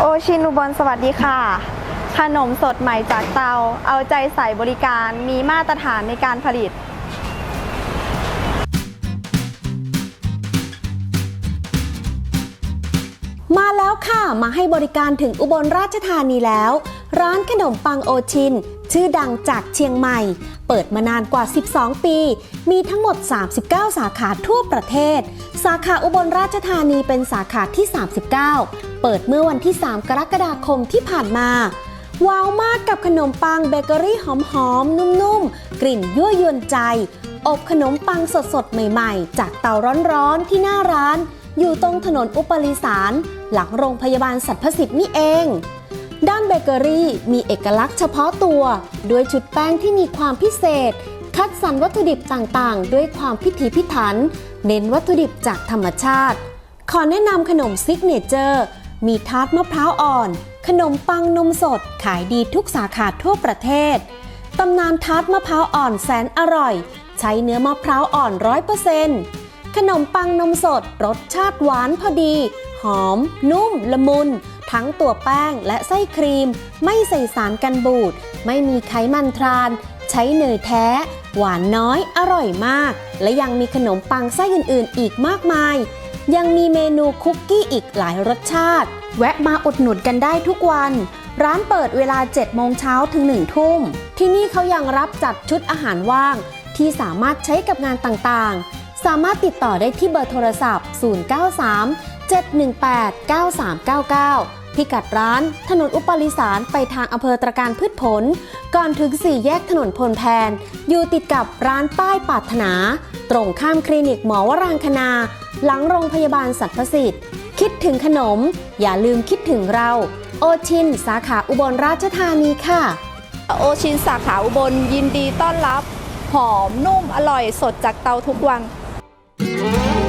โอชินอุบลสวัสดีค่ะ ขนมสดใหม่จากเตา เอาใจใส่บริการมีมาตรฐานในการผลิต มาแล้วค่ะ มาให้บริการถึงอุบลราชธานีแล้ว ร้านขนมปังโอชิน ชื่อดังจากเชียงใหม่ เปิดมานานกว่า 12 ปี มีทั้งหมด 39 สาขาทั่วประเทศ สาขาอุบลราชธานีเป็นสาขาที่ 39 เปิดเมื่อวันที่ 3 กรกฎาคมที่ผ่านมา ว้าวมากกับขนมปังเบเกอรี่หอมๆ นุ่มๆ กลิ่นยั่วยวนใจ อบขนมปังสดๆ ใหม่ๆ จากเตาร้อนๆ ที่หน้าร้าน อยู่ตรงถนนอุปริสาร หลังโรงพยาบาลสัตว์พสิทธิ์นี่เอง ด้านเบเกอรี่มีเอกลักษณ์เฉพาะตัว ด้วยชุดแป้งที่มีความพิเศษ คัดสรรวัตถุดิบต่างๆ ด้วยความพิถีพิถัน เน้นวัตถุดิบจากธรรมชาติขอแนะนำขนมซิกเนเจอร์ มีทาร์ตมะพร้าวอ่อน ขนมปังนมสด ขายดีทุกสาขาทั่วประเทศ ตำนานทาร์ตมะพร้าวอ่อนแสนอร่อย ใช้เนื้อมะพร้าวอ่อนร้อยเปอร์เซ็นต์ขนมปังนมสด รสชาติหวานพอดี หอม นุ่ม ละมุน ทั้งตัวแป้งและไส้ครีม ไม่ใส่สารกันบูด ไม่มีไขมันทราน ใช้เนยแท้ หวานน้อย อร่อยมาก และยังมีขนมปังไส้อื่น ๆ อีกมากมาย ยังมีเมนูคุกกี้อีกหลายรสชาติ แวะมาอุดหนุนกันได้ทุกวัน ร้านเปิดเวลา 7 โมงเช้าถึง 1 ทุ่ม ที่นี่เขายังรับจัดชุดอาหารว่าง ที่สามารถใช้กับงานต่างๆ สามารถติดต่อได้ที่เบอร์โทรศัพท์ 093 718 9399พิกัดร้านถนนอุปริสารไปทางอำเภอตรการพืชผล ก่อนถึงสี่แยกถนนพลแพน อยู่ติดกับร้านป้ายปาถนา ตรงข้ามคลินิกหมอวรางคณา หลังโรงพยาบาลสัตว์ประสิทธิ์ คิดถึงขนม อย่าลืมคิดถึงเรา โอชิน สาขาอุบลราชธานีค่ะ โอชินสาขาอุบลยินดีต้อนรับ หอมนุ่มอร่อยสดจากเตาทุกวัน「